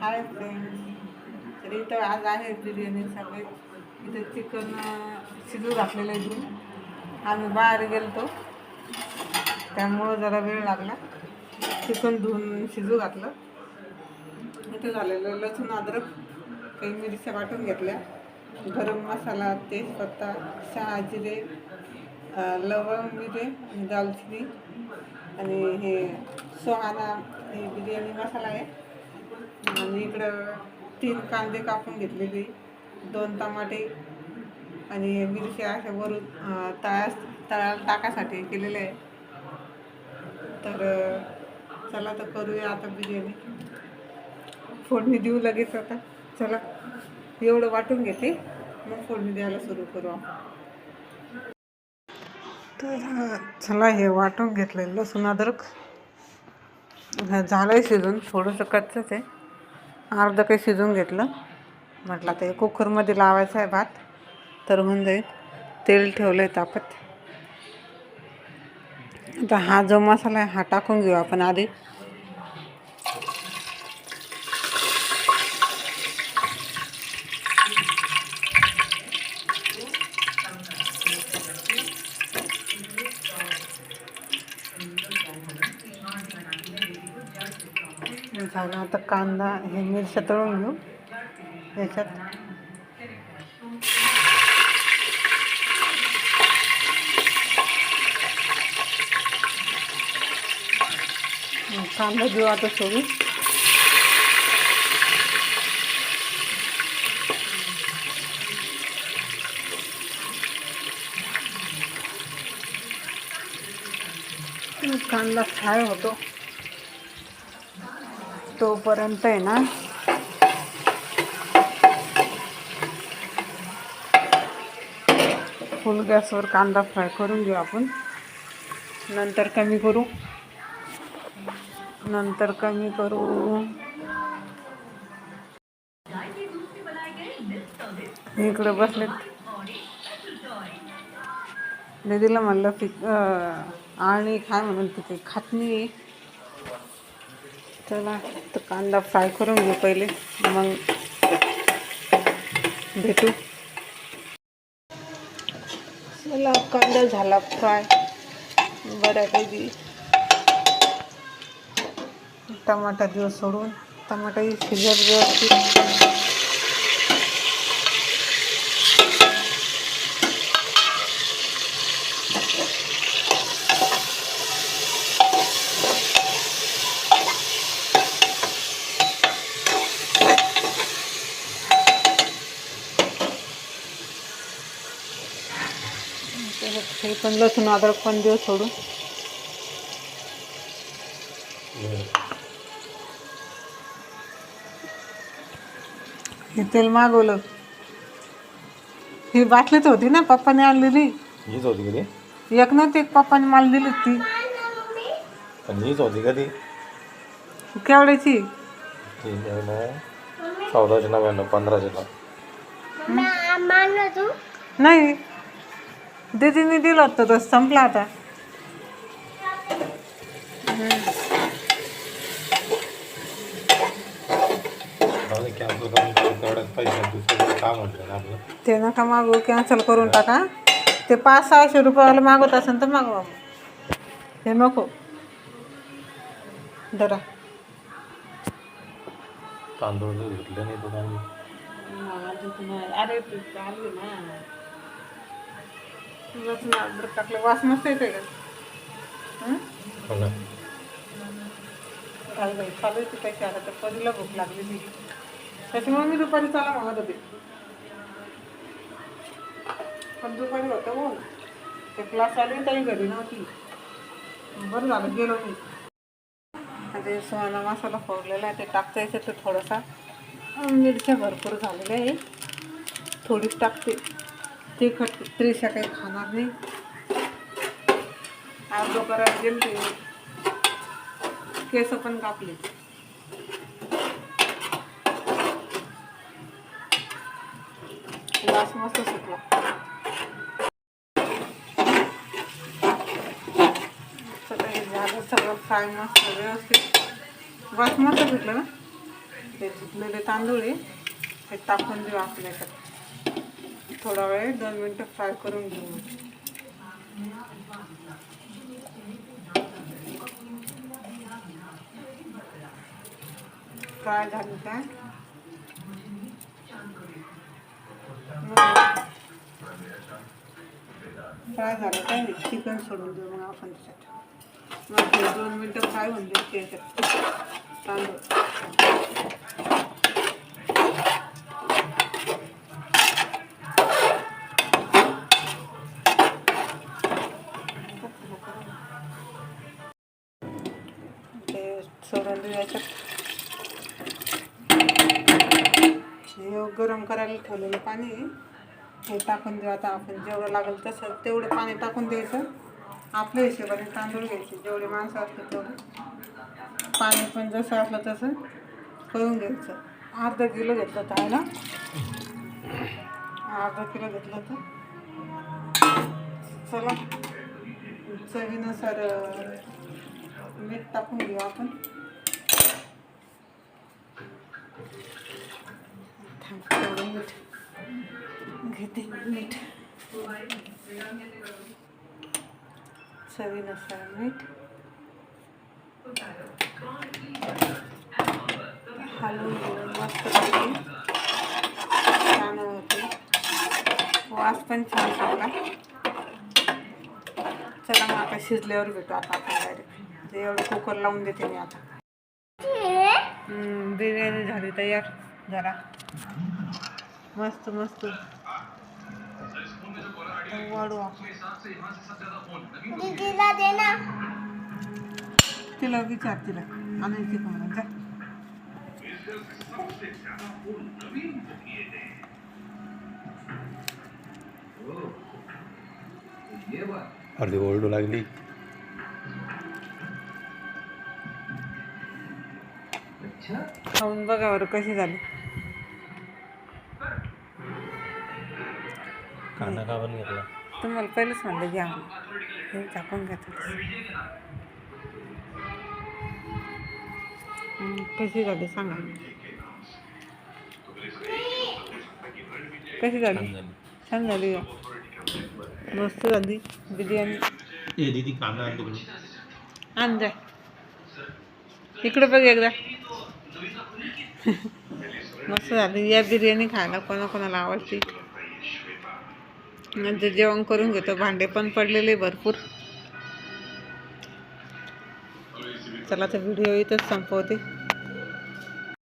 Hi friends. तर इथं आज आहे बिर्याणी सगळे. इथं चिकन शिजू घातलेलं आहे इथून आम्ही बाहेर गेलतो. त्यामुळं जरा वेळ लागला. चिकन धुवून शिजू घातलं. इथं झालेलं लसूण अद्रक काही मिरच्या वाटून घेतल्या. गरम मसाला तेजपत्ता शहा जिरे लवंग मिरे दालचिनी. आणि हे सोहाना हे बिर्याणी मसाला आहे. आणि इकडं तीन कांदे कापून घेतलेले. दोन टमाटे आणि मिरच्या अशा वरून अं, तळ्या तळ्याला टाकासाठी केलेले आहे. तर चला तर करूया आता बिर्याणी. फोडणी देऊ लगेच आता. चला एवढं वाटून घेते. मग फोडणी द्यायला सुरू करू आपण. तर चला हे वाटून घेतलं लसूण अद्रक. झालं आहे शिजून थोडंसं कच्चंच आहे. अर्धं काही शिजून घेतलं. म्हटलं आता कुकरमध्ये लावायचं आहे भात तर होऊन जाईल. तेल ठेवलं आहे तापत. आता हा जो मसाला आहे हा टाकून घेऊ आपण आधी. छान आता कांदा हे मिरच्या तळून घेऊ. याच्यात. कांदा घेऊ आता सोडून कांदा फ्राय होतो. तोपर्यंत आहे ना. फुल गॅसवर कांदा फ्राय करून घेऊ आपण. नंतर कमी करू. नंतर कमी करू. इकडे बसलेत. दीदीला म्हणलं पिक आणि काय म्हणून तिथे? खात नाही चला तर कांदा फ्राय करून घेऊ पहिले. मग भेटू. चला कांदा झाला फ्राय बऱ्यापैकी. टमाटा दिवस सोडून टमाटाही शिजत व्यवस्थित. हे पण लसूण अद्रक पण देऊ सोडून. हे तेल मागवलं. ही बाटलीच होती ना पप्पाने आणलेली? हीच होती कधी एक नव्हती एक पप्पाने मला दिली ती. पण हीच होती कधी केवढ्याची? ती ना चौदाशे नव्याण्णव पंधराशे नाही दीदीने दिलं होतं तो संपला आता. ते नका मागू कॅन्सल करून टाका. ते पाच सहाशे रुपयाला मागवत असेल तर मागवा. मग. हे नको. धरा. तांदूळ जर घेतले नाही अरे ते चालू ना. लसूण अद्रक टाकलं. वास मस्त येते का? हं? हो बाई चालू येते आता तर परीला भूक लागलेली त्याच्यामुळे मी दुपारी चाला म्हणत होते. पण दुपारी होतं हो. ते क्लास आली तरी घरी नव्हती. बरं झालं गेलो मी. आता सुहाणा मसाला फोडलेला आहे ते टाकता येते तो थोडासा. मिरच्या भरपूर झालेल्या आहे. थोडीच टाकते. तिखट त्रेशा काही खाणार नाही. आज करायला गेले ते केस पण कापले. वास मस्त सुटला सगळं झालं सगळं फ्राय मस्त व्यवस्थित. वास मस्त भेटलं ना? ते धुतलेले तांदूळ आहे ते टाकून देऊ आपल्याकडे. थोडा वेळ दोन मिनटं फ्राय करून घेऊ. फ्राय झाली काय? फ्राय झालं काय? चिकन सोडून देऊ मग आपण त्याच्यात. मग दोन मिनटं फ्राय होऊन देऊ त्याच्यात. तांदूळ गरम करायला ठेवलेलं पाणी हे टाकून देऊ आता आपण जेवढं लागेल तसं तेवढं पाणी टाकून द्यायचं. आपल्या हिशोबाने तांदूळ घ्यायचे जेवढे माणसं असतील तेवढं. पाणी पण जसं असलं तसं करून घ्यायचं. अर्धा किलो घेतलं होतं आहे ना अर्धा किलो घेतलं तर चला चवीनुसार मीठ टाकून घेऊ आपण थांब, तेवढं मीठ. घेते मीठ. चवीनुसार मीठ. हलवून घेऊन मस्त छान होते. वास पण छान सुटला चला मग आता शिजल्यावर भेटू आता आपण डायरेक्ट एवढं कुकर लावून देते मी आता. बिर्याणी झाली तयार. जरा. मस्त मस्त. वाढू आपण दीदीला दे ना. तिला विचार तिला. आणायची का म्हणून जा. अर्धी ओरडू लागली. खाऊन बघा बरं कशी झाली. कांदा का पण घेतला. तुम्हाला पहिलेच म्हणलं घ्या. हे झाकून. हम्म, कशी झाली सांगा. कशी झाली? छान झाली. का? मस्त झाली. बिर्याणी. ए दीदी कांदा आणतो आण जा. इकडं बघ एकदा. मस्त झाली. या बिर्याणी खायला कोणाकोणाला आवडते. नंतर जेवण करून घेतो. भांडे पण पडलेले भरपूर. चला तर व्हिडिओ इथंच संपवते.